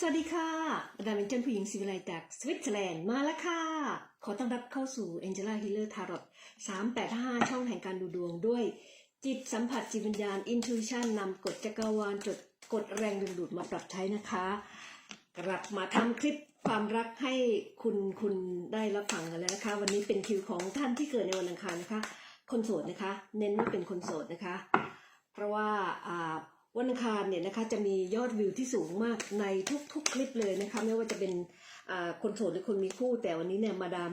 สวัสดีค่ะดาเป็นเจ้าผู้หญิงสิวิไลจากสวิตเซอร์แลนด์มาแล้วค่ะ ขอต้อนรับเข้าสู่ Angela Healer Tarot 385 ช่องแห่งการดูดวงด้วย จิตสัมผัสจิตวิญญาณ Intuition นำกฎจักรวาลจดกฎแรงดึงดูดมาปรับใช้นะคะ กลับมาทำคลิปความรักให้คุณคุณได้รับฟังกันแล้วนะคะ วันนี้เป็นคิวของท่านที่เกิดในวันอังคารนะคะ คนโสดนะคะ เน้นว่าเป็นคนโสดนะคะ เพราะว่าอ่า วันอังคารเนี่ยนะคะจะมียอดวิวที่สูงมากในทุกๆคลิปเลยนะคะไม่ว่าจะเป็นคนโสดหรือคนมีคู่ แต่วันนี้เนี่ยมาดาม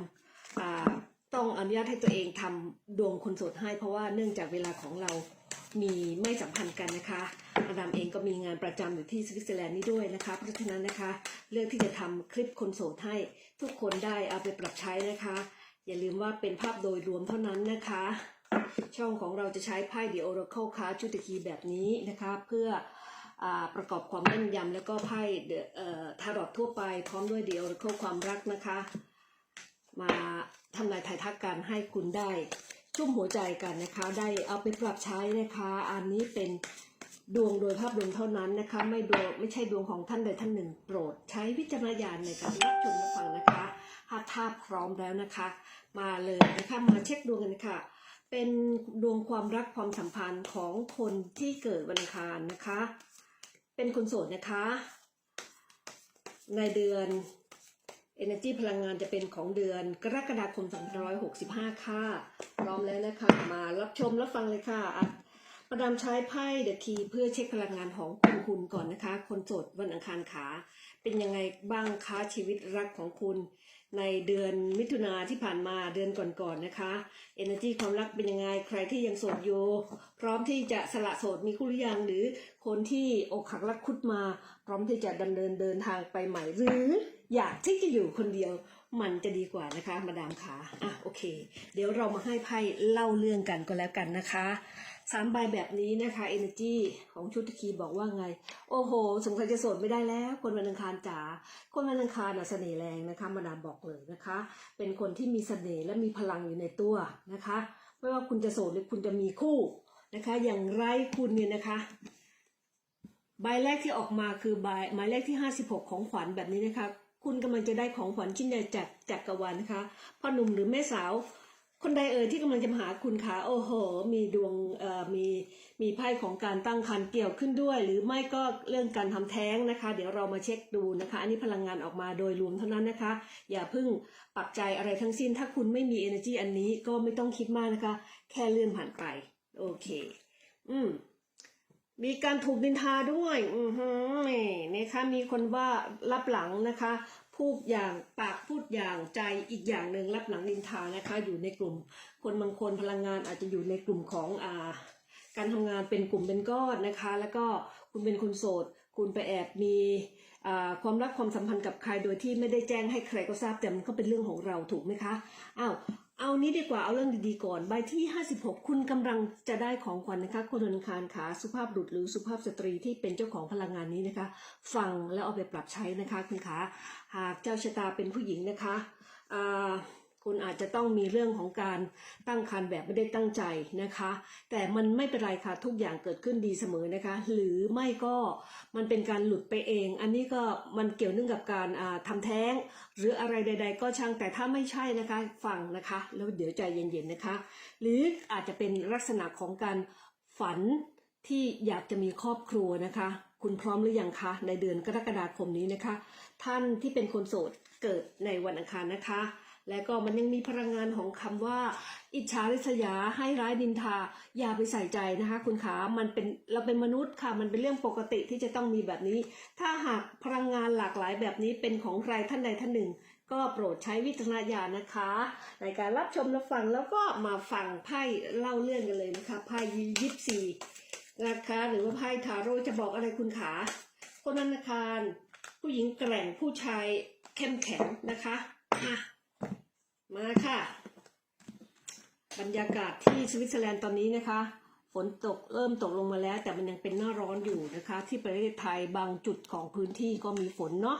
ต้องอนุญาตให้ตัวเองทำดวงคนโสดให้ เพราะว่าเนื่องจากเวลาของเรามีไม่สัมพันธ์กันนะคะมาดามเองก็มีงานประจำอยู่ที่สวิตเซอร์แลนด์นี้ด้วยนะคะ เพราะฉะนั้นนะคะเลือกที่จะทำคลิปคนโสดให้ทุกคนได้เอาไปปรับใช้นะคะ อย่าลืมว่าเป็นภาพโดยรวมเท่านั้นนะคะ ช่องของเราจะใช้ไพ่ The Oracle Card ชุดตะคีแบบนี้นะคะเพื่ออาประกอบความแม่นยำแล้วก็ไพ่ทารอตทั่วไปพร้อมด้วย The Oracle ความรักนะคะ มาทำลายทายทักกันให้คุณได้ชุ่มหัวใจกันนะคะ ได้เอาไปปรับใช้นะคะ อันนี้เป็นดวงโดยภาพรวมเท่านั้นนะคะ ไม่ดวงไม่ใช่ดวงของท่านใดท่านหนึ่งโปรด ใช้วิจารณญาณในการรับชมรับฟังนะคะถ้าท่าพร้อมแล้วนะคะ มาเลยนะคะมาเช็คดวงกันนะคะ เป็นดวงความรักความสัมพันธ์ของคนที่เกิดวันอังคารนะคะ เป็นคนโสดนะคะ ในเดือน Energy พลังงานจะเป็นของเดือนกรกฎาคม2565 ค่ะ พร้อมแล้วนะคะ มารับชมรับฟังเลยค่ะอะ ประดามใช้ไพ่เดอะคีเพื่อเช็คพลังงานของคุณคุณก่อนนะคะ คนโสดวันอังคารขา เป็นยังไงบ้างคะชีวิตรักของคุณ ในเดือนมิถุนาที่ผ่านมาเดือนก่อนๆนะคะ Energy ความรักเป็นยังไงใครที่ยังโสดอยู่พร้อมที่จะสละโสดมีคู่หรือยังหรือคนที่อกหักรักคุดมา พร้อมที่จะดำเนินเดินทางไปใหม่หรืออยากที่จะอยู่คนเดียวมันจะดีกว่านะคะมาดามขาอะโอเค เดี๋ยวเรามาให้ไพ่เล่าเรื่องกันก็แล้วกันนะคะ สามใบแบบนี้นะคะ Energy ของชุดตะคีบอกว่าไง โอ้โห สงสัยจะโสดไม่ได้แล้ว คนวันอังคารจ๋าคนวันอังคารน่ะเสน่ห์แรงนะคะมาดามบอกเลยนะคะ เป็นคนที่มีเสน่ห์และมีพลังอยู่ในตัวนะคะ ไม่ว่าคุณจะโสดหรือคุณจะมีคู่นะคะ อย่างไรคุณเนี่ยนะคะ ใบแรกที่ออกมาคือใบหมายเลขที่ 56 ของขวัญแบบนี้นะคะ คุณกำลังจะได้ของขวัญชิ้นใหญ่จากจากกรวาลนะคะพ่อหนุ่มหรือแม่สาว คนใดเอ่ยที่กำลังจะมาหาคุณคะโอ้โห มีดวงเอ่อมีมีไพ่ของการตั้งครรภ์เกี่ยวขึ้นด้วย หรือไม่ก็เรื่องการทำแท้งนะคะ เดี๋ยวเรามาเช็คดูนะคะ อันนี้พลังงานออกมาโดยรวมเท่านั้นนะคะ อย่าเพิ่งปักใจอะไรทั้งสิ้น ถ้าคุณไม่มี energy อันนี้ก็ไม่ต้องคิดมากนะคะ แค่เลื่อนผ่านไป โอเค อืมมีการถูกดินทาด้วย อือฮึนี่นะคะมีคนว่ารับหลังนะคะ พูดอย่างปากพูดอย่างใจอีกอย่างหนึ่งรับหลังนินทานะคะ อยู่ในกลุ่ม คนบางคนพลังงานอาจจะอยู่ในกลุ่มของอ่าการทำงานเป็นกลุ่มเป็นก้อนนะคะ แล้วก็คุณเป็นคนโสด คุณไปแอบมีความรักความสัมพันธ์กับใครโดยที่ไม่ได้แจ้งให้ใครก็ทราบแต่มันก็เป็นเรื่องของเราถูกไหมคะอ้าว เอานี้ดีกว่าเอาเรื่องดีๆก่อน ใบที่ 56 คุณกำลังจะได้ของขวัญนะคะคนวันาคารขาสุภาพบุรุษหรือสุภาพสตรีที่เป็นเจ้าของพลังงานนี้นะคะ ฟังแล้วเอาไปปรับใช้นะคะคุณขาหากเจ้าชะตาเป็นผู้หญิงนะคะอ่า คุณอาจจะต้องมีเรื่องของการตั้งครรภ์แบบไม่ได้ตั้งใจนะคะ แต่มันไม่เป็นไรค่ะทุกอย่างเกิดขึ้นดีเสมอนะคะ หรือไม่ก็มันเป็นการหลุดไปเอง อันนี้ก็มันเกี่ยวเนื่องกับการอ่าทำแท้ง หรืออะไรใด ๆ ก็ช่างแต่ถ้าไม่ใช่นะคะฟังนะคะ แล้วเดี๋ยวใจเย็นๆนะคะ หรืออาจจะเป็นลักษณะของการฝันที่อยากจะมีครอบครัวนะคะ คุณพร้อมหรือยังคะ ในเดือนกรกฎาคมนี้นะคะ ท่านที่เป็นคนโสดเกิดในวันอังคารนะคะ และก็มันยังมีพลังงานของคำว่า อิจฉาริษยาให้ร้ายดินทา อย่าไปใส่ใจนะคะ คุณขามันเป็นเราเป็นมนุษย์ค่ะ มันเป็นเรื่องปกติที่จะต้องมีแบบนี้ ถ้าหากพลังงานหลากหลายแบบนี้เป็นของใครท่านใดท่านหนึ่ง ก็โปรดใช้วิจารณญาณนะคะ ในการรับชมรับฟังแล้วก็มาฟังไพ่เล่าเรื่องกันเลยนะคะไพ่ยิปซีนะคะหรือว่าไพ่ทาโร่จะบอกอะไรคุณขาคนวันอังคาร ผู้หญิงแกร่งผู้ชายเข้มแข็งนะคะ มาค่ะ บรรยากาศที่สวิตเซอร์แลนด์ตอนนี้นะคะ ฝนตกเริ่มตกลงมาแล้ว แต่มันยังเป็นหน้าร้อนอยู่นะคะ ที่ประเทศไทยบางจุดของพื้นที่ก็มีฝนเนาะ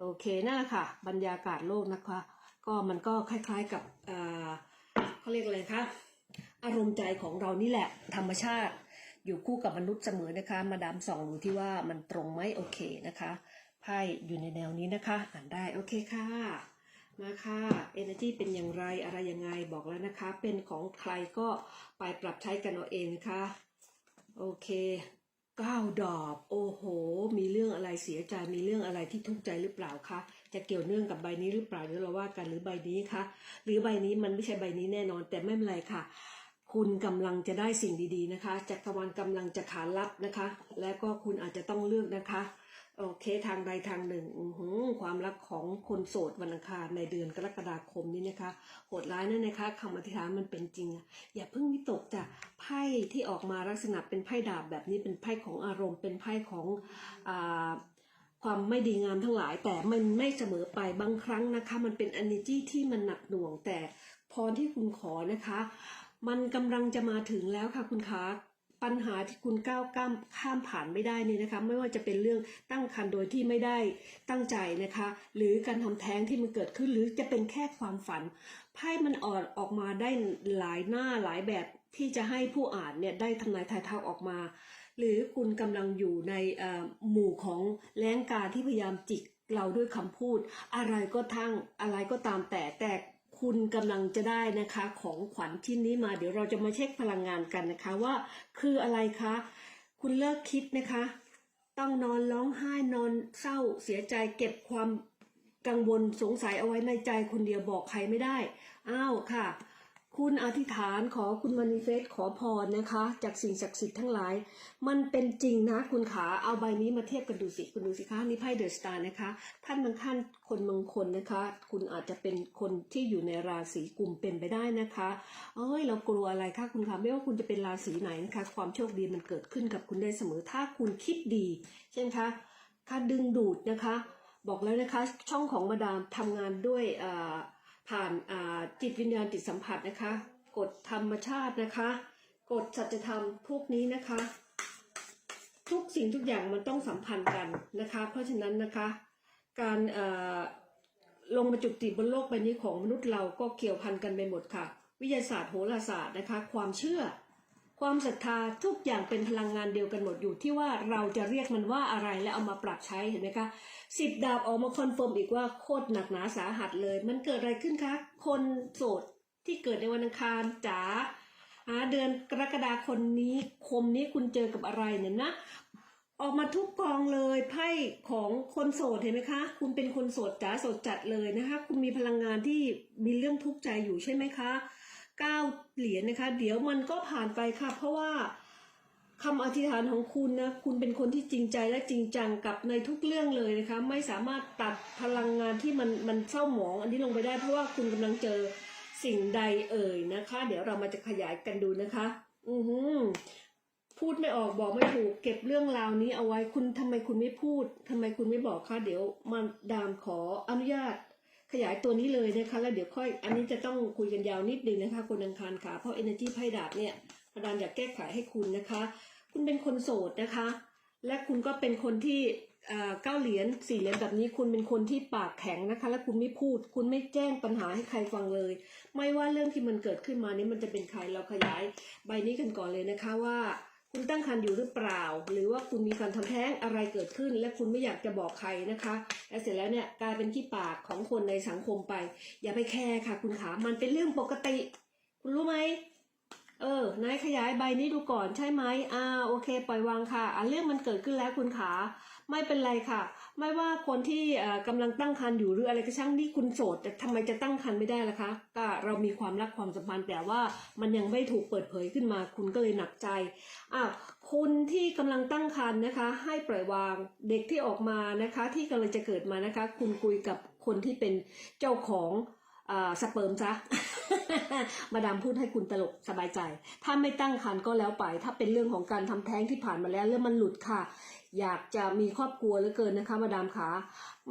โอเคนั่นแหละค่ะ บรรยากาศโลกนะคะ ก็มันก็คล้ายๆกับเอ่อเขาเรียกอะไรคะอารมณ์ใจของเรานี่แหละ ธรรมชาติอยู่คู่กับมนุษย์เสมอนะคะ มาดามสองดูที่ว่ามันตรงไหมโอเคนะคะไพ่อยู่ในแนวนี้นะคะ อ่านได้โอเคค่ะ มาค่ะ energy เป็นอย่างไรอะไรยังไงบอกแล้วนะคะ เป็นของใครก็ไปปรับใช้กันเอาเองนะคะ โอเคเก้าดอกโอ้โห มีเรื่องอะไรเสียใจมีเรื่องอะไรที่ทุกข์ใจหรือเปล่าคะจะเกี่ยวเนื่องกับใบนี้หรือเปล่าเดี๋ยวเราว่ากันหรือใบนี้คะหรือใบนี้มันไม่ใช่ใบนี้แน่นอน แต่ไม่เป็นไรค่ะ คุณกำลังจะได้สิ่งดีๆนะคะจักรวาลกำลังจะขานรับนะคะ และก็คุณอาจจะต้องเลือกนะคะ โอเคทางใดทางหนึ่งความรักของคนโสดวันอังคารในเดือนกรกฎาคมนี้นะคะโหดร้ายนั่นนะคะคำอธิษฐานมันเป็นจริงอะอย่าเพิ่งวิตกจ้ะไพ่ที่ออกมาลักษณะเป็นไพ่ดาบแบบนี้เป็นไพ่ของอารมณ์ เป็นไพ่ของอาความไม่ดีงามทั้งหลาย แต่มันไม่เสมอไปบางครั้งนะคะ มันเป็น energy ที่มันหนักหน่วง แต่พรที่คุณขอนะคะ มันกำลังจะมาถึงแล้วค่ะคุณคะ ปัญหาที่คุณก้าวข้ามข้ามผ่านไม่ได้นี่นะคะ ไม่ว่าจะเป็นเรื่องตั้งครรภ์โดยที่ไม่ได้ตั้งใจนะคะ หรือการทำแท้งที่มันเกิดขึ้นหรือจะเป็นแค่ความฝันไพ่มันออกออกมาได้หลายหน้าหลายแบบที่จะให้ผู้อ่านเนี่ยได้ทำนายทายทักออกมา หรือคุณกำลังอยู่ในอ่อหมู่ของแรงกาที่พยายามจิกเราด้วยคำพูด อะไรก็ทั้งอะไรก็ตามแต่แต่ คุณกำลังจะได้นะคะของขวัญชิ้นนี้มาเดี๋ยวเราจะมาเช็คพลังงานกันนะคะว่า คืออะไรคะ คุณเลิกคิดนะคะ ต้องนอนร้องไห้นอนเศร้าเสียใจเก็บความกังวลสงสัยเอาไว้ในใจคนเดียวบอกใครไม่ได้ อ้าวค่ะ คุณอธิษฐานขอคุณมานิเฟสขอพรนะคะ จากสิ่งศักดิ์สิทธิ์ทั้งหลาย มันเป็นจริงนะ คุณขาเอาใบนี้มาเทียบกันดูสิ คุณดูสิคะนี่ไพ่เดอะสตาร์นะคะ ท่านบางท่านคนบางคนนะคะ คุณอาจจะเป็นคนที่อยู่ในราศีกลุ่มเป็นไปได้นะคะเอ้ยเรากลัวอะไรคะคุณคะไม่ว่าคุณจะเป็นราศีไหนนะคะ ความโชคดีมันเกิดขึ้นกับคุณได้เสมอถ้าคุณคิดดีเช่นคะค่าดึงดูดนะคะ บอกแล้วนะคะช่องของมาดามทำงานด้วยอ่า ผ่านาจิตวิญญาณจิตสัมผัสนะคะ กฎธรรมชาตินะคะ กฎสัจธรรมพวกนี้นะคะ ทุกสิ่งทุกอย่างมันต้องสัมพันธ์กันนะคะ เพราะฉะนั้นนะคะ การลงมาจุติบนโลกใบนี้ของมนุษย์เราก็เกี่ยวพันกันไปหมดค่ะ วิทยาศาสตร์โหราศาสตร์นะคะ ความเชื่อ ความศรัทธาทุกอย่างเป็นพลังงานเดียวกันหมดอยู่ที่ว่าเราจะเรียกมันว่าอะไรและเอามาปรับใช้เห็นไหมคะสิบดาบออกมาคอนเฟิร์มอีกว่าโคตรหนักหนาสาหัสเลย มันเกิดอะไรขึ้นคะ คนโสดที่เกิดในวันอังคารจ๋าหาเดือนกรกฎาคมนี้คมนี้คุณเจอกับอะไรเนี่ยนะ ออกมาทุกกองเลยไพ่ของคนโสดเห็นไหมคะ คุณเป็นคนโสดจ๋าโสดจัดเลยนะคะ คุณมีพลังงานที่มีเรื่องทุกข์ใจอยู่ใช่ไหมคะ เก้าเหรียญนะคะ เดี๋ยวมันก็ผ่านไปค่ะ เพราะว่าคำอธิษฐานของคุณนะ คุณเป็นคนที่จริงใจและจริงจังกับในทุกเรื่องเลยนะคะ ไม่สามารถตัดพลังงานที่มันมันเศร้าหมอง อันนี้ลงไปได้เพราะว่าคุณกำลังเจอสิ่งใดเอ่ยนะคะ เดี๋ยวเรามาจะขยายกันดูนะคะ อือหือพูดไม่ออกบอกไม่ถูก เก็บเรื่องราวนี้เอาไว้คุณทำไมคุณไม่พูดทำไมคุณไม่บอกคะเดี๋ยวมาดามขออนุญาต ขยายตัวนี้เลยนะคะ แล้วเดี๋ยวค่อย อันนี้จะต้องคุยกันยาวนิดนึงนะคะ คนอังคารขาเพราะ energy ไพ่ดาบเนี่ยมาดามอยากแก้ไขให้คุณนะคะ คุณเป็นคนโสดนะคะ และคุณก็เป็นคนที่เอ่อเก้าเหรียญสี่เหรียญแบบนี้คุณเป็นคนที่ปากแข็งนะคะ และคุณไม่พูด คุณไม่แจ้งปัญหาให้ใครฟังเลย ไม่ว่าเรื่องที่มันเกิดขึ้นมานี้มันจะเป็นใครเราขยายใบนี้กันก่อนเลยนะคะว่า คุณตั้งครรภ์อยู่หรือเปล่า หรือว่าคุณมีการทำแท้งอะไรเกิดขึ้น และคุณไม่อยากจะบอกใครนะคะและเสร็จแล้วเนี่ยกลายเป็นที่ปากของคนในสังคมไป อย่าไปแคร์ค่ะ คุณขามันเป็นเรื่องปกติ คุณรู้ไหมเออนายขยายใบนี้ดูก่อนใช่ไหมอ่าโอเค ปล่อยวางค่ะอ่าเรื่องมันเกิดขึ้นแล้วคุณขา ไม่เป็นไรค่ะ ไม่ว่าคนที่เอ่อกำลังตั้งครรภ์อยู่หรืออะไรก็ช่างที่คุณโสดแต่ทำไมจะตั้งครรภ์ไม่ได้ล่ะคะ ก็เรามีความรักความสัมพันธ์แต่ว่ามันยังไม่ถูกเปิดเผยขึ้นมา คุณก็เลยหนักใจอ้าวคุณที่กำลังตั้งครรภ์นะคะ ให้ปล่อยวางเด็กที่ออกมานะคะ ที่กำลังจะเกิดมานะคะ คุณคุยกับคนที่เป็นเจ้าของสเปิร์มซะมาดามพูดให้คุณตลกสบายใจ ถ้าไม่ตั้งครรภ์ก็แล้วไป ถ้าเป็นเรื่องของการทำแท้งที่ผ่านมาแล้วแล้วมันหลุดค่ะ อยากจะมีครอบครัวเหลือเกินนะคะ มาดามขา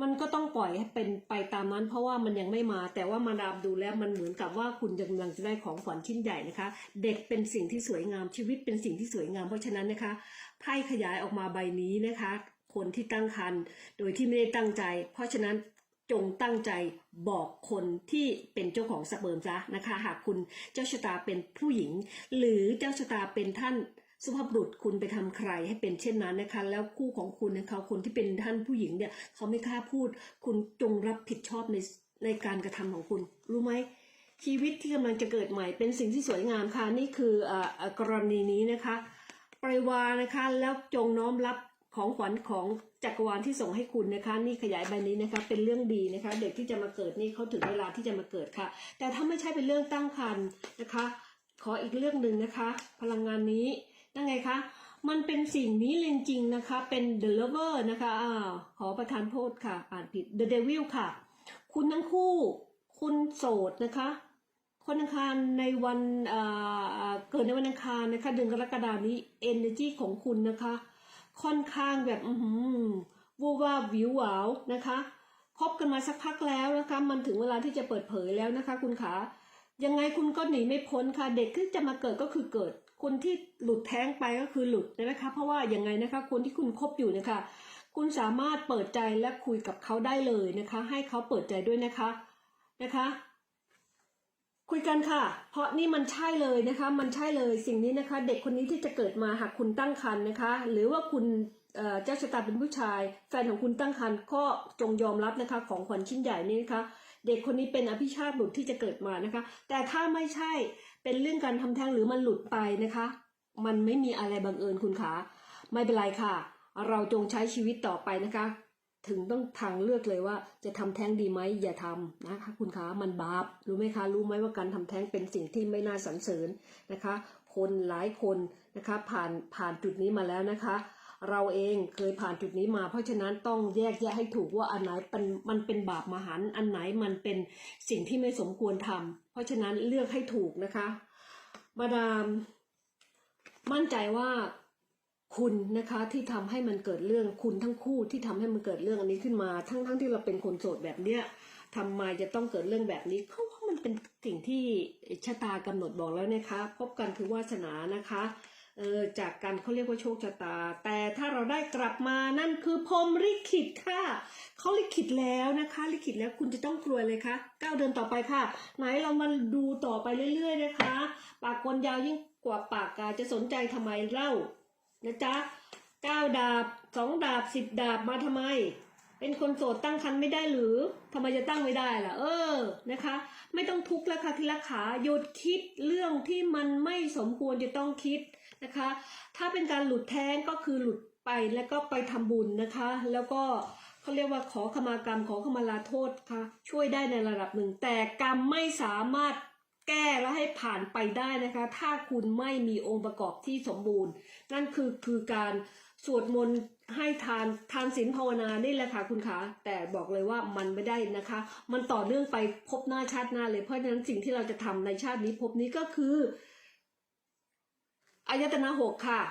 มันก็ต้องปล่อยให้เป็นไปตามนั้น เพราะว่ามันยังไม่มา แต่ว่ามาดามดูแล้วมันเหมือนกับว่าคุณกำลังจะได้ของขวัญชิ้นใหญ่นะคะ เด็กเป็นสิ่งที่สวยงามชีวิตเป็นสิ่งที่สวยงามเพราะฉะนั้นนะคะไพ่ขยายออกมาใบนี้นะคะ คนที่ตั้งครรภ์โดยที่ไม่ได้ตั้งใจ เพราะฉะนั้นจงตั้งใจบอกคนที่เป็นเจ้าของสเปิร์มซะนะคะ หากคุณเจ้าชะตาเป็นผู้หญิง หรือเจ้าชะตาเป็นท่าน สุภาพบุรุษคุณไปทำใครให้เป็นเช่นนั้นนะคะ แล้วคู่ของคุณนะคะคนที่เป็นท่านผู้หญิงเนี่ยเขาไม่กล้าพูด คุณจงรับผิดชอบในในการกระทำของคุณ รู้ไหมชีวิตที่กำลังจะเกิดใหม่เป็นสิ่งที่สวยงามค่ะนี่คืออ่อเอ่อกรณีนี้นะคะปริวานะคะแล้วจงน้อมรับของขวัญของจักรวาลที่ส่งให้คุณนะคะ นี่ขยายใบนี้นะคะ เป็นเรื่องดีนะคะ เด็กที่จะมาเกิดนี่เขาถึงเวลาที่จะมาเกิดค่ะ แต่ถ้าไม่ใช่เป็นเรื่องตั้งครรภ์นะคะ ขออีกเรื่องหนึ่งนะคะ พลังงานนี้ นั่นไงคะ มันเป็นสิ่งนี้เลยจริงนะคะ เป็น the lover นะคะอ่าขอประทานโทษค่ะ อ่านผิด the devil ค่ะ คุณทั้งคู่ คุณโสดนะคะ คนอังคารในวันเกิดในวันอังคารนะคะ เดือนกรกฎานี้ energy ของคุณนะคะ ค่อนข้างแบบอือหือวูวาวิวหวาวนะคะคบกันมาสักพักแล้วนะคะ มันถึงเวลาที่จะเปิดเผยแล้วนะคะ คุณขายังไงคุณก็หนีไม่พ้นค่ะ เด็กที่จะมาเกิดก็คือเกิด คนที่หลุดแท้งไปก็คือหลุดนะคะ เพราะว่าอยังไงนะคะ คนที่คุณคบอยู่นะคะ คุณสามารถเปิดใจและคุยกับเขาได้เลยนะคะ ให้เขาเปิดใจด้วยนะคะนะคะ คุยกันค่ะ เพราะนี่มันใช่เลยนะคะ มันใช่เลยสิ่งนี้นะคะ เด็กคนนี้ที่จะเกิดมาหากคุณตั้งครรภ์นะคะ หรือว่าคุณเอ่อเจ้าชะตาเป็นผู้ชาย แฟนของคุณตั้งครรภ์ก็จงยอมรับนะคะ ของขวัญชิ้นใหญ่นี้นะคะ เด็กคนนี้เป็นอภิชาติบุตรที่จะเกิดมานะคะ แต่ถ้าไม่ใช่ เป็นเรื่องการทำแท้งหรือมันหลุดไปนะคะ มันไม่มีอะไรบังเอิญคุณคะไม่เป็นไรค่ะ เราจงใช้ชีวิตต่อไปนะคะ ถึงต้องทางเลือกเลยว่า จะทำแท้งดีไหมอย่าทำนะคะ คุณคะมันบาปรู้ไหมคะ รู้ไหมว่าการทำแท้งเป็นสิ่งที่ไม่น่าสรรเสริญนะคะ คนหลายคนนะคะ ผ่านผ่านจุดนี้มาแล้วนะคะ เราเองเคยผ่านจุดนี้มา เพราะฉะนั้นต้องแยกแยะให้ถูกว่าอันไหนเป็นมันเป็นบาปมหันอันไหนมันเป็นสิ่งที่ไม่สมควรทำเพราะฉะนั้นเลือกให้ถูกนะคะ มาดาม มั่นใจว่าคุณนะคะที่ทำให้มันเกิดเรื่องคุณทั้งคู่ที่ทำให้มันเกิดเรื่องอันนี้ขึ้นมา ทั้งทั้งที่เราเป็นคนโสดแบบเนี้ยทำไมจะต้องเกิดเรื่องแบบนี้เพราะว่ามันเป็นสิ่งที่ชะตากำหนดบอกแล้วนะคะ พบกันคือวาสนานะคะ เออจากการเขาเรียกว่าโชคชะตา แต่ถ้าเราได้กลับมานั่นคือพรมลิขิตค่ะเขาลิขิตแล้วนะคะ ลิขิตแล้วคุณจะต้องกลัวเลยคะก้าวเดินต่อไปค่ะ ไหนเรามาดูต่อไปเรื่อย ๆ นะคะ ปากคนยาวยิ่งกว่าปากกาจะสนใจทำไมเล่านะจ๊ะเก้าดาบสองดาบสิบดาบมาทำไม เป็นคนโสดตั้งครรภ์ไม่ได้หรือทำไมจะตั้งไม่ได้ล่ะ เออนะคะ ไม่ต้องทุกข์แล้วค่ะทีละขาหยุดคิดเรื่องที่มันไม่สมควรจะต้องคิด นะคะ ถ้าเป็นการหลุดแท้งก็คือหลุดไปแล้วก็ไปทำบุญนะคะ แล้วก็เขาเรียกว่าขอขมากรรมขอขมาลาโทษค่ะ ช่วยได้ในระดับหนึ่ง แต่กรรมไม่สามารถแก้แล้วให้ผ่านไปได้นะคะ ถ้าคุณไม่มีองค์ประกอบที่สมบูรณ์ นั่นคือคือการสวดมนต์ให้ทานทานศีลภาวนานี่แหละค่ะคุณคะแต่บอกเลยว่ามันไม่ได้นะคะ มันต่อเนื่องไปพบหน้าชาติหน้าเลยเพราะฉะนั้นสิ่งที่เราจะทำในชาตินี้พบนี้ก็คือ อายตนะหกค่ะ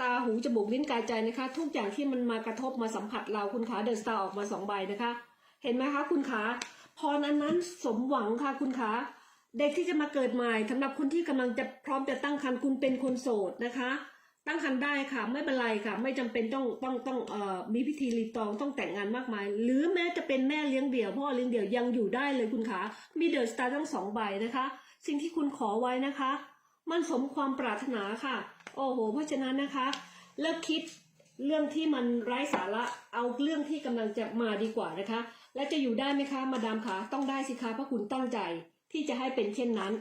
ตาหูจมูกลิ้นกายใจนะคะ ทุกอย่างที่มันมากระทบมาสัมผัสเราคุณขาเดินสตาร์ออกมาสองใบนะคะ เห็นไหมคะคุณขาพรอันนั้นสมหวังค่ะคุณขาเด็กที่จะมาเกิดใหม่สำหรับคนที่กำลังจะพร้อมจะตั้งครรภ์คุณเป็นคนโสดนะคะ ตั้งครรภ์ได้ค่ะ ไม่เป็นไรค่ะ ไม่จำเป็นต้องต้องต้องเอ่อมีพิธีรีตองต้องแต่งงานมากมาย หรือแม้จะเป็นแม่เลี้ยงเดี่ยวพ่อเลี้ยงเดี่ยวยังอยู่ได้เลยคุณขามีเดอะสตาร์ทั้งสองใบนะคะ สิ่งที่คุณขอไว้นะคะ มันสมความปรารถนาค่ะ โอ้โห เพราะฉะนั้นนะคะ เลิกคิดเรื่องที่มันไร้สาระเอาเรื่องที่กำลังจะมาดีกว่านะคะ และจะอยู่ได้ไหมคะ มาดามคะต้องได้สิคะเพราะคุณตั้งใจที่จะให้เป็นเช่นนั้น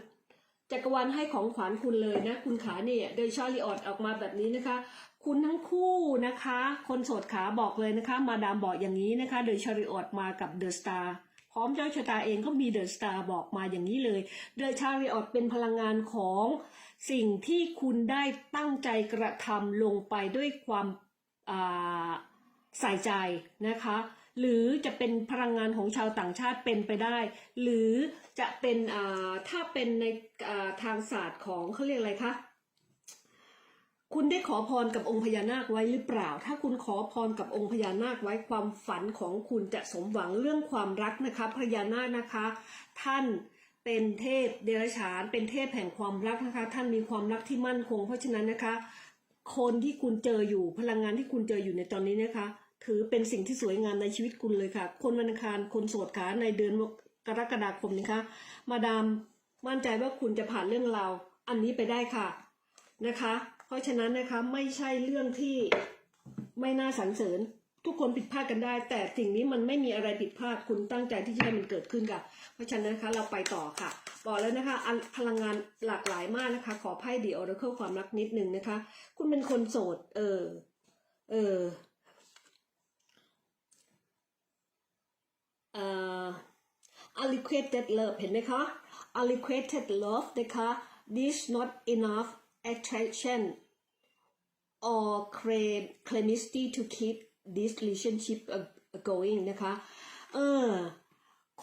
จักรวาลให้ของขวัญคุณเลยนะ คุณขาเนี่ยโดยชาลีออดออกมาแบบนี้นะคะ คุณทั้งคู่นะคะ คนโสดขาบอกเลยนะคะ มาดามบอกอย่างนี้นะคะ โดยชาลีออดมากับเดอะสตาร์ ร้อมเจ้าชะตาเองก็มีเดอะสตาร์บอกมาอย่างนี้เลยโดยชาลีออดเป็นพลังงานของสิ่งที่คุณได้ตั้งใจกระทำลงไปด้วยความใส่ใจนะคะหรือจะเป็นพลังงานของชาวต่างชาติเป็นไปได้ หรือจะเป็นถ้าเป็นในทางศาสตร์ของเขาเรียกอะไรคะ คุณได้ขอพรกับองค์พญานาคไว้หรือเปล่า ถ้าคุณขอพรกับองค์พญานาคไว้ความฝันของคุณจะสมหวังเรื่องความรักนะคะ พญานาคนะคะ ท่านเป็นเทพเดรัจฉาน เป็นเทพแห่งความรักนะคะ ท่านมีความรักที่มั่นคง เพราะฉะนั้นนะคะ คนที่คุณเจออยู่พลังงานที่คุณเจออยู่ในตอนนี้นะคะ ถือเป็นสิ่งที่สวยงามในชีวิตคุณเลยค่ะ คนวันอังคารคนโสดขาในเดือนกรกฎาคมนะคะ มาดามมั่นใจว่าคุณจะผ่านเรื่องราวอันนี้ไปได้ค่ะนะคะ เพราะฉะนั้นนะคะไม่ใช่เรื่องที่ไม่น่าสรรเสริญ ทุกคนผิดพลาดกันได้ แต่สิ่งนี้มันไม่มีอะไรผิดพลาดคุณตั้งใจที่จะให้มันเกิดขึ้นค่ะ เพราะฉะนั้นนะคะเราไปต่อค่ะบอกแล้วนะคะพลังงานหลากหลายมากนะคะ ขอไพ่ดีออร์เคิลความรักนิดนึงนะคะ คุณเป็นคนโสด เออเออเอ่อ unrequited love เห็นไหมคะ unrequited love นะคะ this not enough attraction or claim chemistry to keep this relationship going นะคะ เออ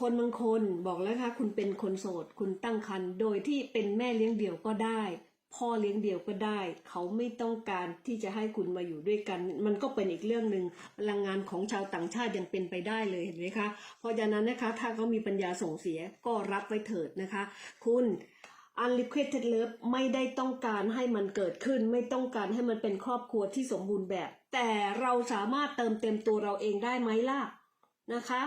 คนบางคนบอกแล้วค่ะ คุณเป็นคนโสด คุณตั้งครรภ์ โดยที่เป็นแม่เลี้ยงเดี่ยวก็ได้ พ่อเลี้ยงเดี่ยวก็ได้ เขาไม่ต้องการที่จะให้คุณมาอยู่ด้วยกัน มันก็เป็นอีกเรื่องหนึ่งพลังงานของชาวต่างชาติยังเป็นไปได้เลยเห็นไหมคะ เพราะฉะนั้นนะคะ ถ้าเขามีปัญญาส่งเสียก็รับไว้เถิดนะคะ คุณ unrequited love ไม่ได้ต้องการให้มันเกิดขึ้น ไม่ต้องการให้มันเป็นครอบครัวที่สมบูรณ์แบบ แต่เราสามารถเติมเต็มตัวเราเองได้ไหมล่ะนะคะ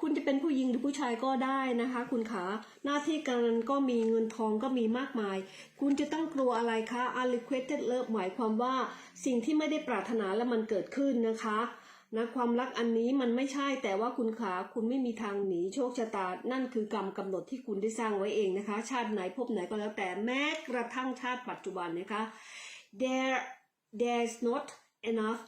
คุณจะเป็นผู้หญิงหรือผู้ชายก็ได้นะคะ คุณขาหน้าที่การงานก็มีเงินทองก็มีมากมาย คุณจะต้องกลัวอะไรคะ unrequited love หมายความว่าสิ่งที่ไม่ได้ปรารถนาแล้วมันเกิดขึ้นนะคะ นะความรักอันนี้มันไม่ใช่แต่ว่าคุณขาคุณไม่มีทางหนีโชคชะตา นั่นคือกรรมกำหนดที่คุณได้สร้างไว้เองนะคะ ชาติไหนภพไหนก็แล้วแต่แม้กระทั่งชาติปัจจุบันนะคะ there there's not enough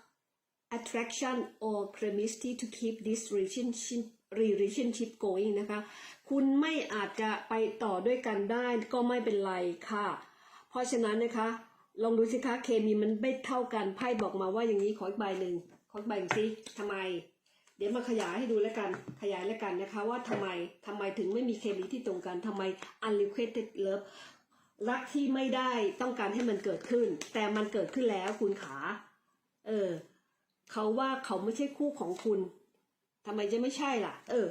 attraction or chemistry to keep this relationship relationship going นะคะ คุณไม่อาจจะไปต่อด้วยกันได้ก็ไม่เป็นไรค่ะ เพราะฉะนั้นนะคะ ลองดูสิคะเคมีมันไม่เท่ากันไพ่บอกมาว่าอย่างนี้ขออีกใบหนึ่ง ขออีกใบหนึ่งสิทำไม เดี๋ยวมาขยายให้ดูแล้วกัน ขยายแล้วกันนะคะ ว่าทำไมทำไมถึงไม่มีเคมีที่ตรงกันทำไม unrequited love รักที่ไม่ได้ต้องการให้มันเกิดขึ้น แต่มันเกิดขึ้นแล้วคุณขา เออเขาว่าเขาไม่ใช่คู่ของคุณทำไมจะไม่ใช่ล่ะ เออ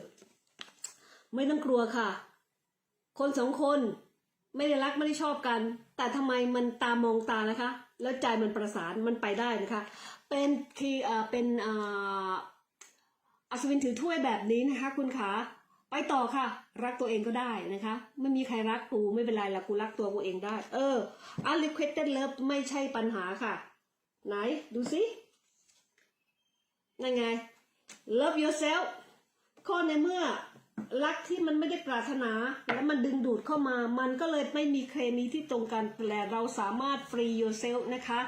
ไม่ต้องกลัวค่ะ คนสองคนไม่ได้รักไม่ได้ชอบกัน แต่ทำไมมันตามองตานะคะ แล้วใจมันประสานมันไปได้นะคะ เป็นคือเอ่อเป็นอ่ออัศวินถือถ้วยแบบนี้นะคะ คุณขาไปต่อค่ะ รักตัวเองก็ได้นะคะ ไม่มีใครรักกูไม่เป็นไรละกูรักตัวกูเองได้ เออ unrequited love ไม่ใช่ปัญหาค่ะ ไหนดูสินั่นไง love yourself ข้อในเมื่อรักที่มันไม่ได้ปรารถนา และมันดึงดูดเข้ามา มันก็เลยไม่มีเคมีที่ตรงกันแต่เราสามารถ free yourself นะคะ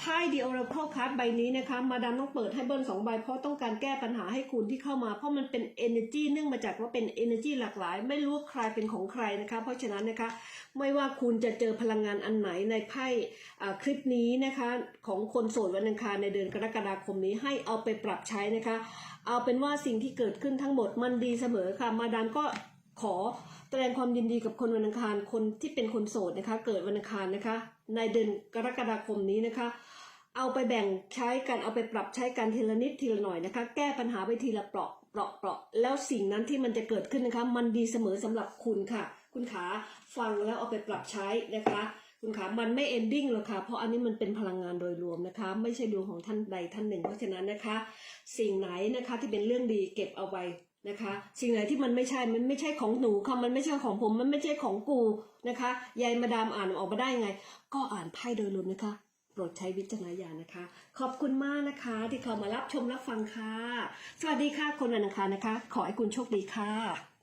ไพ่ The Oracle Card ใบนี้นะคะมาดามต้องเปิดให้เบิ้ลสองใบเพราะต้องการแก้ปัญหาให้คุณที่เข้ามา เพราะมันเป็น energy เนื่องมาจากว่าเป็น energy หลากหลาย ไม่รู้ว่าใครเป็นของใครนะคะ เพราะฉะนั้นนะคะ ไม่ว่าคุณจะเจอพลังงานอันไหนในไพ่คลิปนี้นะคะ ของคนโสดวันอังคารในเดือนกรกฎาคมนี้ให้เอาไปปรับใช้นะคะ เอาเป็นว่าสิ่งที่เกิดขึ้นทั้งหมดมันดีเสมอค่ะมาดามก็ขอแสดงความยินดีกับคนวันอังคารคนที่เป็นคนโสดนะคะ เกิดวันอังคารนะคะ ในเดือนกรกฎาคมนี้นะคะ เอาไปแบ่งใช้กันเอาไปปรับใช้กันทีละนิดทีละหน่อยนะคะ แก้ปัญหาไปทีละเปราะเปราะเปราะแล้วสิ่งนั้นที่มันจะเกิดขึ้นนะคะ มันดีเสมอสำหรับคุณค่ะ คุณขาฟังแล้วเอาไปปรับใช้นะคะ คุณขามันไม่เอนดิ้งหรอกค่ะ เพราะอันนี้มันเป็นพลังงานโดยรวมนะคะ ไม่ใช่ดวงของท่านใดท่านหนึ่ง เพราะฉะนั้นนะคะ สิ่งไหนนะคะที่เป็นเรื่องดีเก็บเอาไว้นะคะ สิ่งไหนที่มันไม่ใช่ มันไม่ใช่ของหนูค่ะมันไม่ใช่ของผม มันไม่ใช่ของกูนะคะ ยายมาดามอ่านออกมาได้ไง ก็อ่านไพ่โดยรวมนะคะ ปรดใช้วิจารณญาณนะคะ ขอบคุณมากนะคะ ที่เข้ามารับชมรับฟังค่ะ สวัสดีค่ะคนวันอังคารนะคะ ขอให้คุณโชคดีค่ะ